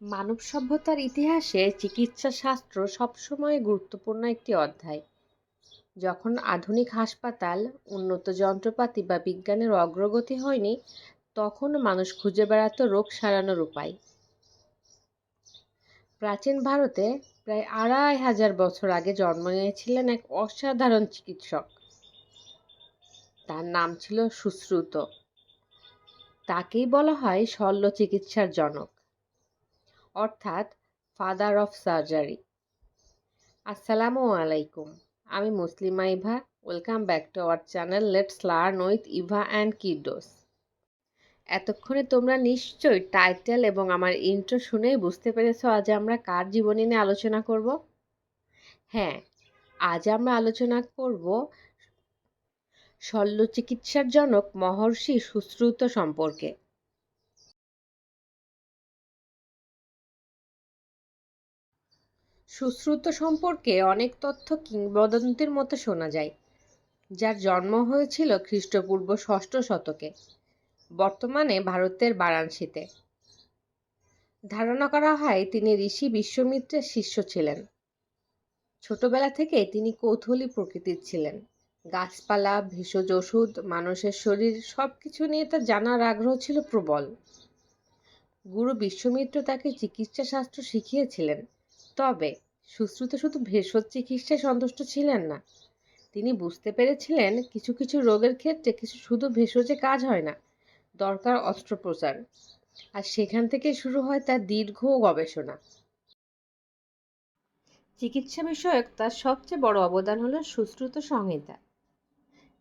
মানব সভ্যতার ইতিহাসে চিকিৎসা শাস্ত্র সবসময় গুরুত্বপূর্ণ একটি অধ্যায়। যখন আধুনিক হাসপাতাল, উন্নত যন্ত্রপাতি বা বিজ্ঞানের অগ্রগতি হয়নি, তখন মানুষ খুঁজে বেড়াতো রোগ সারানোর উপায়। প্রাচীন ভারতে প্রায় আড়াই হাজার বছর আগে জন্ম নিয়েছিলেন এক অসাধারণ চিকিৎসক। তার নাম ছিল সুশ্রুত। তাকেই বলা হয় শল্য চিকিৎসার জনক। অর্থাৎ ফাদার অফ সার্জারি আসসালামু আলাইকুম। আমি Muslima Eva. Welcome back to our channel let's learn with Eva and kiddos এতক্ষণে তোমরা নিশ্চয়ই টাইটেল এবং আমার ইন্ট্রো শুনেই বুঝতে পেরেছ আজ আমরা কার জীবনী নিয়ে আলোচনা করব? হ্যাঁ আজ আমরা আলোচনা করব শল্য চিকিৎসার জনক মহর্ষি সুশ্রুত সম্পর্কে। সুশ্রুত সম্পর্কে অনেক তথ্য কিংবদন্তির মতো শোনা যায়, যার জন্ম হয়েছিল খ্রিস্টপূর্ব ষষ্ঠ শতকে, বর্তমানে ভারতের বারাণসীতে। ধারণা করা হয় তিনি ঋষি বিশ্বমিত্রের শিষ্য ছিলেন। ছোটবেলা থেকে তিনি কৌতূহলী প্রকৃতির ছিলেন। গাছপালা, ভেষজ ওষুধ, মানুষের শরীর সব কিছু নিয়ে তার জানার আগ্রহ ছিল প্রবল। গুরু বিশ্বমিত্র তাকে চিকিৎসা শাস্ত্র শিখিয়েছিলেন। তবে সুশ্রুত শুধু ভেষজ চিকিৎসায় সন্তুষ্ট ছিলেন না। তিনি বুঝতে পেরেছিলেন কিছু কিছু রোগের ক্ষেত্রে কিছু শুধু ভেষজে কাজ হয় না, দরকার অস্ত্রোপচার। আর সেখান থেকে শুরু হয় তার দীর্ঘ গবেষণা। চিকিৎসা বিষয়ক তার সবচেয়ে বড় অবদান হলো সুশ্রুত সংহিতা।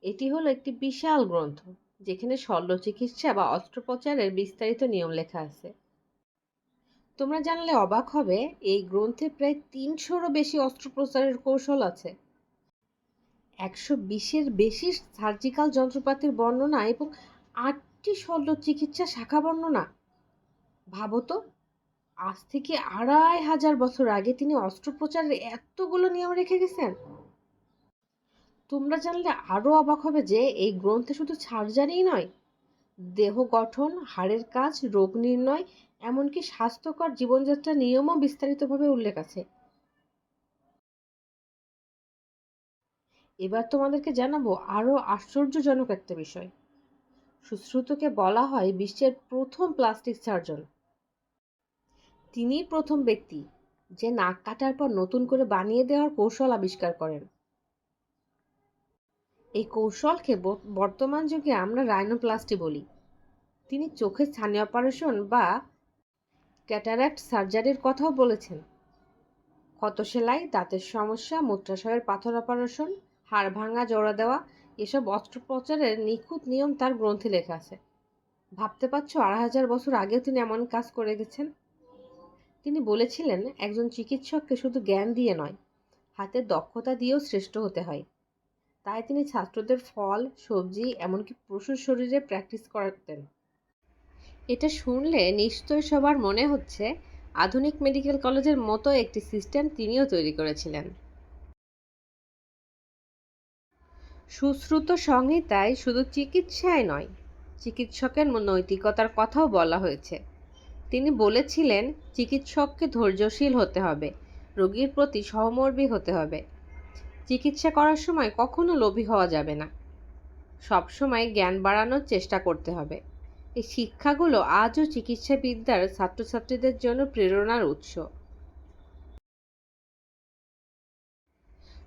এটি হলো একটি বিশাল গ্রন্থ, যেখানে শল্য চিকিৎসা বা অস্ত্রোপচারের বিস্তারিত নিয়ম লেখা আছে। তোমরা জানলে অবাক হবে, এই গ্রন্থে প্রায় তিনশোরও বেশি অস্ত্রোপচারের কৌশল আছে। একশো বিশের বেশি সার্জিক্যাল যন্ত্রপাতির বর্ণনা এবং আটটি শল্য চিকিৎসা শাখা বর্ণনা। ভাবো তো, আজ থেকে আড়াই হাজার বছর আগে তিনি অস্ত্রোপচারের এতগুলো নিয়ম রেখে গেছেন। তোমরা জানলে আরও অবাক হবে যে, এই গ্রন্থে শুধু সার্জারিই নয়, দেহ গঠন, হাড়ের কাজ, রোগ নির্ণয় এমনকি স্বাস্থ্যকর জীবনযাত্রার নিয়মও বিস্তারিতভাবে উল্লেখ আছে। এবার তোমাদেরকে জানাব আরও আশ্চর্যজনক একটা বিষয়। সুশ্রুতকে বলা হয় বিশ্বের প্রথম প্লাস্টিক সার্জন। তিনিই প্রথম ব্যক্তি যে নাক কাটার পর নতুন করে বানিয়ে দেওয়ার কৌশল আবিষ্কার করেন। এই কৌশলকে বর্তমান যুগে আমরা রাইনোপ্লাস্টি বলি। তিনি চোখের স্থানীয় অপারেশন বা ক্যাটারাক্ট সার্জারির কথাও বলেছেন। ক্ষত সেলাই, দাঁতের সমস্যা, মূত্রাশয়ের পাথর অপারেশন, হাড় ভাঙা, জোড়া দেওয়া, এসব অস্ত্রোপচারের নিখুঁত নিয়ম তার গ্রন্থে লেখা আছে। ভাবতে পারছ, আড়াই হাজার বছর আগেও তিনি এমন কাজ করে গেছেন? তিনি বলেছিলেন, একজন চিকিৎসককে শুধু জ্ঞান দিয়ে নয় হাতের দক্ষতা দিয়েও শ্রেষ্ঠ হতে হয়। তাই তিনি ছাত্রদের ফল, সবজি, এমনকি পশুর শরীরে প্র্যাকটিস করাতেন। এটা শুনলে নিশ্চয় সবার মনে হচ্ছে আধুনিক মেডিকেল কলেজের মতো একটি সিস্টেম তিনিও তৈরি করেছিলেন। সুশ্রুত সংহিতায় শুধু চিকিৎসায় নয়, চিকিৎসকের নৈতিকতার কথাও বলা হয়েছে। তিনি বলেছিলেন, চিকিৎসককে ধৈর্যশীল হতে হবে, রোগীর প্রতি সহমর্মী হতে হবে। চিকিৎসা করার সময় কখনো লোভী হওয়া যাবে না। সবসময় জ্ঞান বাড়ানোর চেষ্টা করতে হবে। এই শিক্ষাগুলো আজও চিকিৎসাবিদ্যার ছাত্রছাত্রীদের জন্য প্রেরণার উৎস।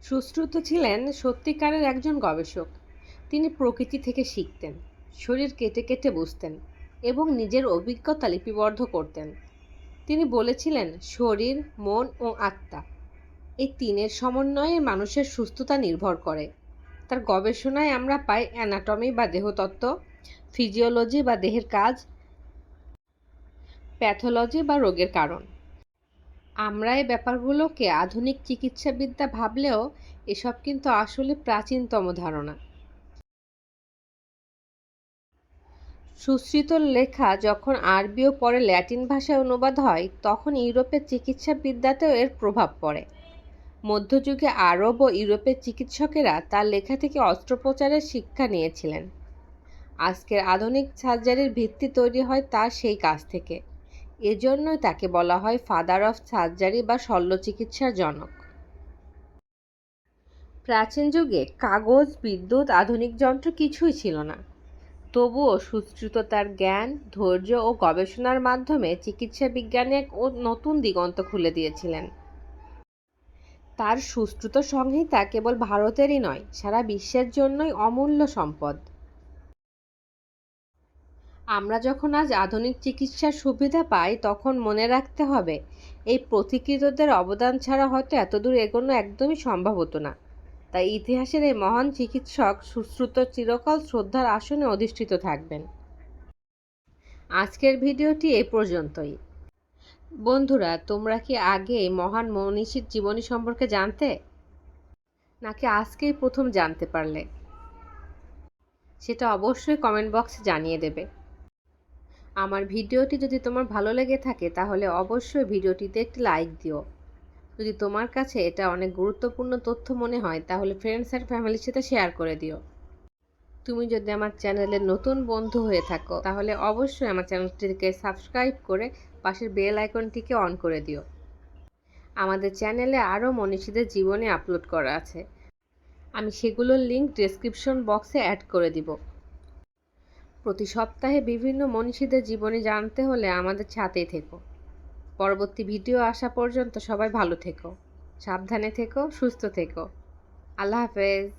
সুশ্রুত ছিলেন সত্যিকারের একজন গবেষক। তিনি প্রকৃতি থেকে শিখতেন, শরীর কেটে কেটে বুঝতেন এবং নিজের অভিজ্ঞতা লিপিবদ্ধ করতেন। তিনি বলেছিলেন, শরীর, মন ও আত্মা এই তিনের সমন্বয়ে মানুষের সুস্থতা নির্ভর করে। তার গবেষণায় আমরা পাই অ্যানাটমি বা দেহতত্ত্ব। ফিজিওলজি বা দেহের কাজ প্যাথোলজি বা রোগের কারণ। আমরা এই ব্যাপারগুলোকে আধুনিক চিকিৎসাবিদ্যা ভাবলেও এসব কিন্তু আসলে প্রাচীনতম ধারণা। সুশ্রিত লেখা যখন আরবি ও পরে ল্যাটিন ভাষায় অনুবাদ হয়, তখন ইউরোপের চিকিৎসাবিদ্যাতেও এর প্রভাব পড়ে। মধ্যযুগে আরব ও ইউরোপের চিকিৎসকেরা তার লেখা থেকে অস্ত্রোপচারের শিক্ষা নিয়েছিলেন। আজকের আধুনিক সার্জারির ভিত্তি তৈরি হয় তার সেই কাজ থেকে। এজন্যই তাকে বলা হয় ফাদার অফ সার্জারি বা শল্য চিকিৎসার জনক। প্রাচীন যুগে কাগজ, বিদ্যুৎ, আধুনিক যন্ত্র কিছুই ছিল না। তবুও সুশ্রুততার জ্ঞান, ধৈর্য ও গবেষণার মাধ্যমে চিকিৎসা বিজ্ঞানে এক নতুন দিগন্ত খুলে দিয়েছিলেন। তার সুশ্রুত সংহিতা কেবল ভারতেরই নয়, সারা বিশ্বের জন্যই অমূল্য সম্পদ। আমরা যখন আজ আধুনিক চিকিৎসার সুবিধা পাই, তখন মনে রাখতে হবে, এই প্রতিকৃতদের অবদান ছাড়া হয়তো এতদূর এগোনো একদমই সম্ভব হতো না। তাই ইতিহাসের এই মহান চিকিৎসক সুশ্রুত চিরকাল শ্রদ্ধার আসনে অধিষ্ঠিত থাকবেন। আজকের ভিডিওটি এ পর্যন্তই। বন্ধুরা, তোমরা কি আগে মহান মনীষীর জীবনী সম্পর্কে জানতে? নাকি আজকেই প্রথম জানতে পারলে? সেটা অবশ্যই কমেন্ট বক্সে জানিয়ে দেবে। আমার ভিডিওটি যদি তোমার ভালো লেগে থাকে, তাহলে অবশ্যই ভিডিওটিতে একটি লাইক দিও। যদি তোমার কাছে এটা অনেক গুরুত্বপূর্ণ তথ্য মনে হয়, তাহলে ফ্রেন্ডস অ্যান্ড ফ্যামিলির সাথে শেয়ার করে দিও। তুমি যদি আমার চ্যানেলের নতুন বন্ধু হয়ে থাকো, তাহলে অবশ্যই আমার চ্যানেলটিকে সাবস্ক্রাইব করে পাশের বেল আইকনটিকে অন করে দিও। আমাদের চ্যানেলে আরও মনীষীদের জীবনে আপলোড করা আছে। আমি সেগুলোর লিঙ্ক ডেসক্রিপশন বক্সে অ্যাড করে দিব। প্রতি সপ্তাহে বিভিন্ন মনীষীদের জীবনী জানতে হলে আমাদের ছাতে থেকো। পরবর্তী ভিডিও আসা পর্যন্ত সবাই ভালো থেকো, সাবধানে থেকো, সুস্থ থেকো। আল্লাহ হাফেজ।